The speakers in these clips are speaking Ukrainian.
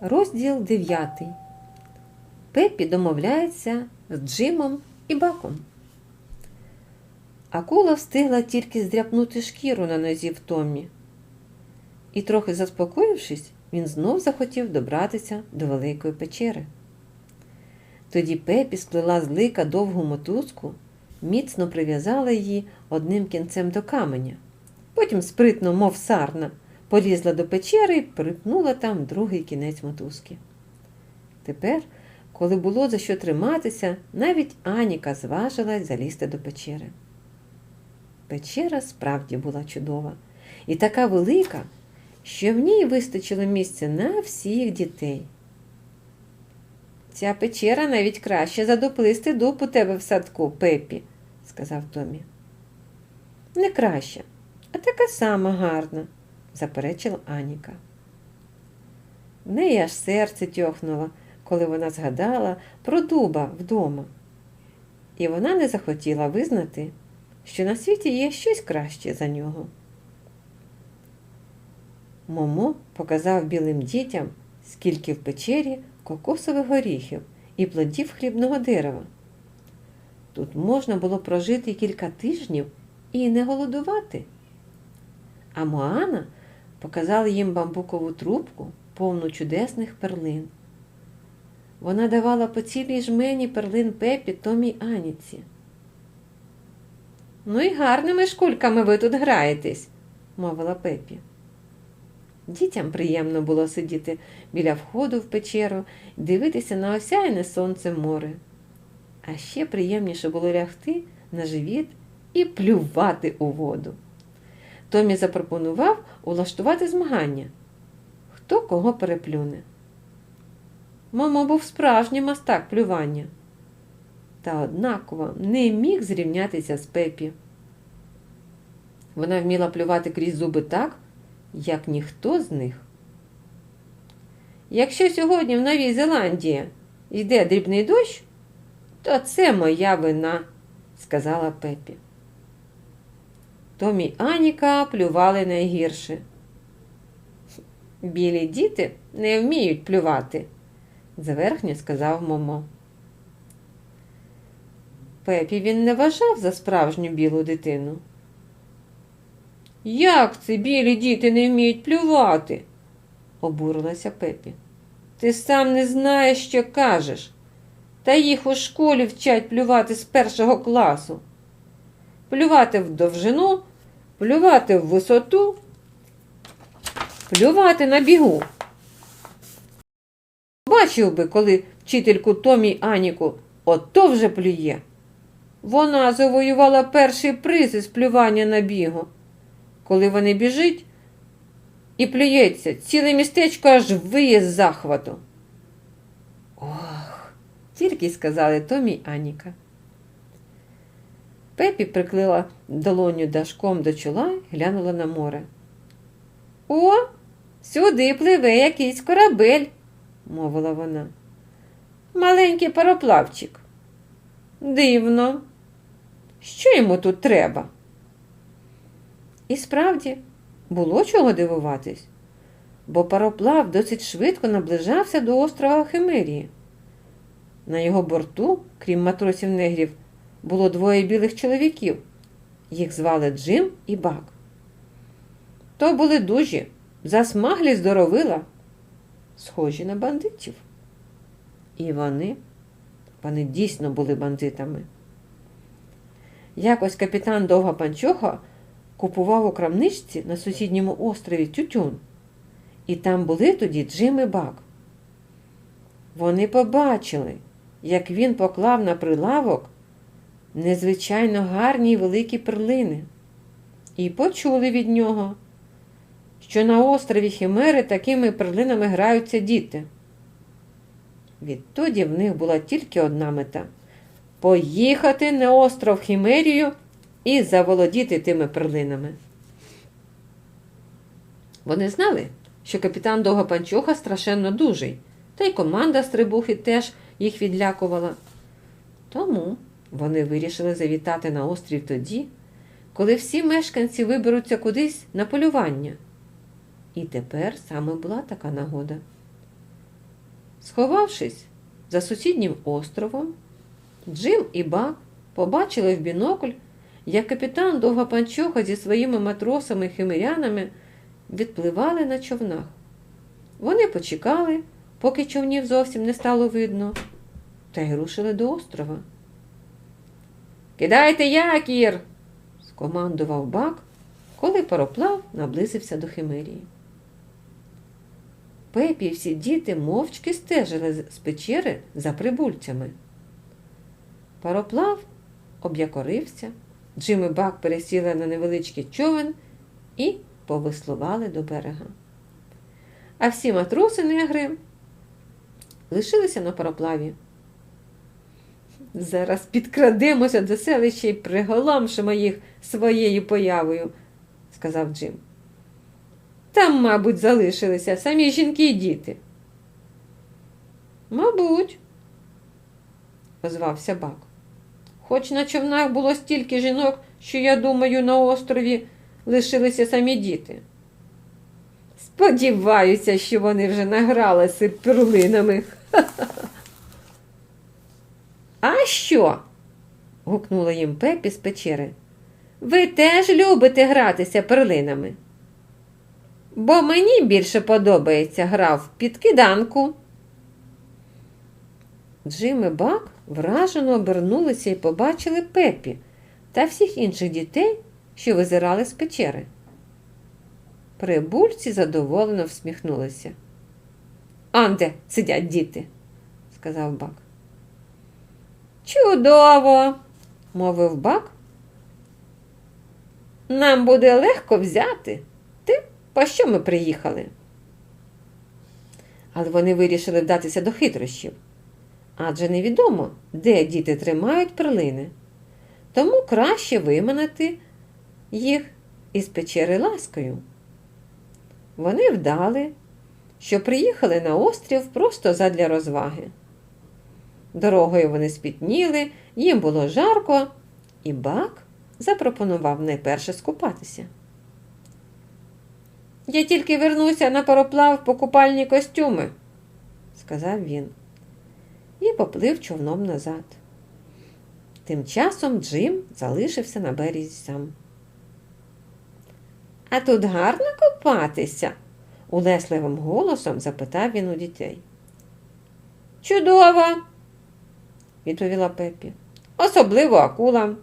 Розділ 9. Пеппі домовляється з Джимом і Баком. Акула встигла тільки здряпнути шкіру на нозі в Томмі. І, трохи заспокоївшись, він знов захотів добратися до великої печери. Тоді Пепі сплела з лика довгу мотузку, міцно прив'язала її одним кінцем до каменя. Потім спритно, мов сарна, полізла до печери і припнула там другий кінець мотузки. Тепер, коли було за що триматися, навіть Аніка зважилась залізти до печери. Печера справді була чудова і така велика, що в ній вистачило місця на всіх дітей. Ця печера навіть краще за доплисти дуб у тебе в садку, Пепі, сказав Томі. Не краще, а така сама гарна, заперечила Аніка. В неї аж серце тьохнуло, коли вона згадала про дуба вдома. І вона не захотіла визнати, що на світі є щось краще за нього. Момо показав білим дітям, скільки в печері кокосових горіхів і плодів хлібного дерева. Тут можна було прожити кілька тижнів і не голодувати. А Моана показала їм бамбукову трубку, повну чудесних перлин. Вона давала по цілій жмені перлин Пепі, Томі Аніці. Ну і гарними шкульками ви тут граєтесь, мовила Пепі. Дітям приємно було сидіти біля входу в печеру дивитися на осяяне сонцем море. А ще приємніше було лягти на живіт і плювати у воду. Томі запропонував улаштувати змагання. Хто кого переплюне. Мамо був справжній мастак плювання. Та однаково не міг зрівнятися з Пепі. Вона вміла плювати крізь зуби так, як ніхто з них. Якщо сьогодні в Новій Зеландії йде дрібний дощ, то це моя вина, сказала Пепі. Томі Аніка плювали найгірше. Білі діти не вміють плювати, заверхньо сказав Момо. Пепі він не вважав за справжню білу дитину. Як це білі діти не вміють плювати? обурилася Пепі. Ти сам не знаєш, що кажеш. Та їх у школі вчать плювати з першого класу. Плювати в довжину, плювати в висоту, плювати на бігу. Бачив би, коли вчительку Томі Аніку ото вже плює. Вона завоювала перший приз із плювання на бігу. Коли вони біжить і плюється, ціле містечко аж виє з захвату. Ох, тільки сказали Томі Аніка. Пепі приклила долоню дашком до чола і глянула на море. О, сюди пливе якийсь корабель, мовила вона. Маленький пароплавчик. Дивно. Що йому тут треба? І справді було чого дивуватись, бо пароплав досить швидко наближався до острова Химерії. На його борту, крім матросів негрів, було двоє білих чоловіків. Їх звали Джим і Бак. То були дужі, засмаглі здоровила, схожі на бандитів. І вони, вони дійсно були бандитами. Якось капітан Довга Панчоха купував у крамничці на сусідньому острові Тютюн, і там були тоді Джим і Бак. Вони побачили, як він поклав на прилавок незвичайно гарні й великі перлини, і почули від нього, що на острові Хімери такими перлинами граються діти. Відтоді в них була тільки одна мета поїхати на остров Хімерію і заволодіти тими перлинами. Вони знали, що капітан Довгопанчоха страшенно дужий, та й команда стрибухи теж їх відлякувала. Тому вони вирішили завітати на острів тоді, коли всі мешканці виберуться кудись на полювання. І тепер саме була така нагода. Сховавшись за сусіднім островом, Джим і Бак побачили в бінокль, як капітан Довгопанчоха зі своїми матросами і химирянами відпливали на човнах. Вони почекали, поки човнів зовсім не стало видно, та й рушили до острова. Кидайте якір! скомандував Бак, коли пароплав наблизився до Химерії. Пепі і всі діти мовчки стежили з печери за прибульцями. Пароплав об'якорився, Джим і Бак пересіли на невеличкий човен і повеслували до берега. А всі матроси негри лишилися на пароплаві. Зараз підкрадемося до селища і приголомшимо їх своєю появою, сказав Джим. Там, мабуть, залишилися самі жінки і діти. Мабуть, озвався Бак. Хоч на човнах було стільки жінок, що, я думаю, на острові лишилися самі діти. Сподіваюся, що вони вже награлися перлинами. А що? гукнула їм Пепі з печери. Ви теж любите гратися перлинами? Бо мені більше подобається гра в підкиданку. Джим і Бак вражено обернулися і побачили Пепі та всіх інших дітей, що визирали з печери. Прибульці задоволено всміхнулися. Анде сидять діти, сказав Бак. Чудово, мовив Бак. Нам буде легко взяти те, по що ми приїхали. Але вони вирішили вдатися до хитрощів. Адже невідомо, де діти тримають перлини. Тому краще виманити їх із печери ласкою. Вони вдали, що приїхали на острів просто задля розваги. Дорогою вони спітніли, їм було жарко, і бак запропонував найперше скупатися. Я тільки вернуся на пароплав по купальні костюми, сказав він, і поплив човном назад. Тим часом Джим залишився на березі сам. А тут гарно купатися? улесливим голосом запитав він у дітей. Чудово, відповіла Пепі. Особливо акулам.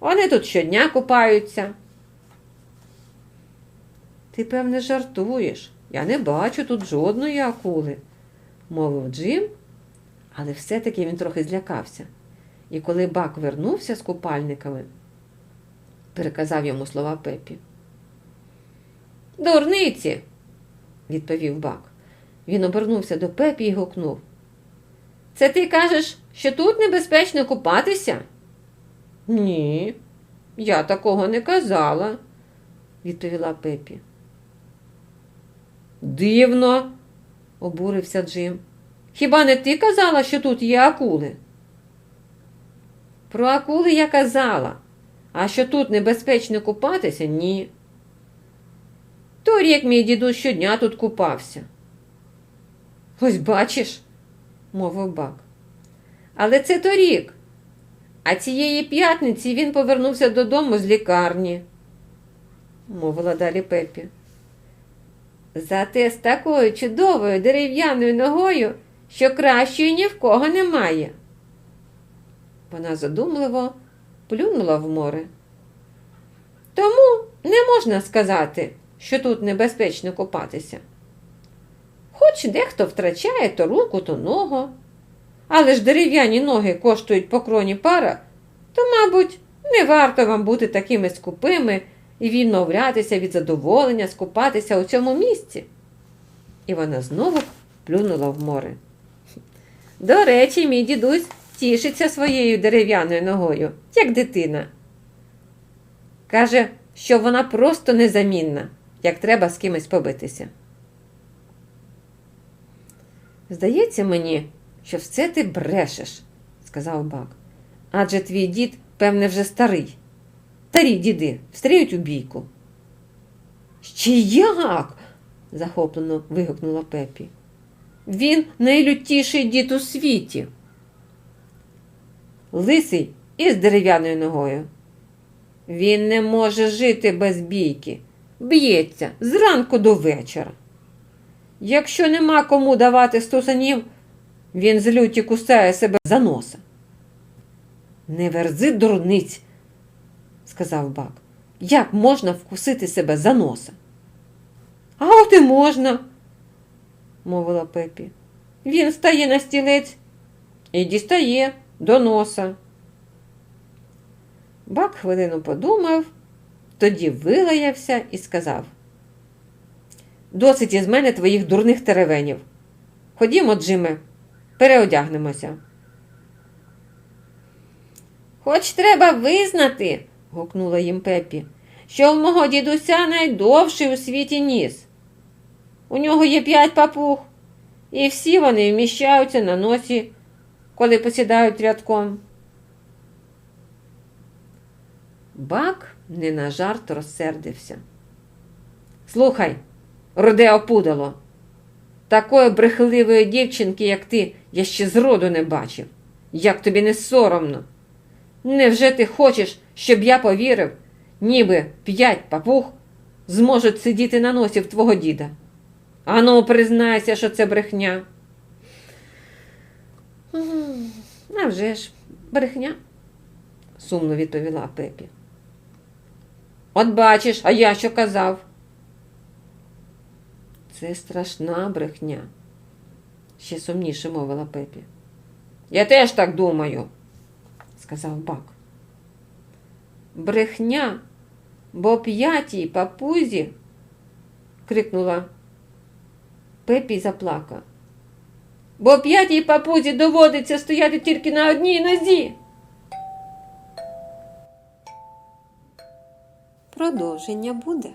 Вони тут щодня купаються. Ти, певне, жартуєш. Я не бачу тут жодної акули, мовив Джим, але все-таки він трохи злякався. І коли бак вернувся з купальниками, переказав йому слова Пепі. Дурниці, відповів бак. Він обернувся до Пепі і гукнув. Це ти кажеш, що тут небезпечно купатися? Ні, я такого не казала, відповіла Пепі. Дивно, обурився Джим. Хіба не ти казала, що тут є акули? Про акули я казала, а що тут небезпечно купатися ні. Торік мій дідусь щодня тут купався. Ось бачиш, мовив бак. Але це торік. А цієї п'ятниці він повернувся додому з лікарні, мовила далі Пепі. Зате з такою чудовою дерев'яною ногою, що кращої ні в кого немає. Вона задумливо плюнула в море. Тому не можна сказати, що тут небезпечно купатися. Хоч дехто втрачає то руку, то ногу, але ж дерев'яні ноги коштують по кроні пара, то, мабуть, не варто вам бути такими скупими і відмовлятися від задоволення скупатися у цьому місці. І вона знову плюнула в море. До речі, мій дідусь тішиться своєю дерев'яною ногою, як дитина. Каже, що вона просто незамінна, як треба з кимось побитися. Здається мені, що все ти брешеш, сказав бак. Адже твій дід, певне, вже старий. Старі діди встріють у бійку. Ще як? захоплено вигукнула Пепі. Він найлютіший дід у світі. Лисий із дерев'яною ногою. Він не може жити без бійки, б'ється зранку до вечора. Якщо нема кому давати стусанів, він з люті кусає себе за носа. Не верзи дурниць, сказав бак. Як можна вкусити себе за носа? А от і можна, мовила Пепі. Він стає на стілець і дістає до носа. Бак хвилину подумав, тоді вилаявся і сказав: Досить із мене твоїх дурних теревенів. Ходімо, Джиме, переодягнемося. Хоч треба визнати, гукнула їм Пепі, що в мого дідуся найдовший у світі ніс. У нього є п'ять папуг, і всі вони вміщаються на носі, коли посідають рядком. Бак не на жарт розсердився. Слухай, руде опудало, такої брехливої дівчинки, як ти, я ще зроду не бачив. Як тобі не соромно? Невже ти хочеш, щоб я повірив, ніби п'ять папуг зможуть сидіти на носі в твого діда? Ану, признайся, що це брехня. «М, А ж, брехня, сумно відповіла Пепі. От бачиш, а я що казав? Це страшна брехня, ще сумніше мовила Пепі. Я теж так думаю, сказав Бак. Брехня, бо п'ятій папузі. крикнула Пепі й заплакав. Бо п'ятій папузі доводиться стояти тільки на одній нозі. Продовження буде.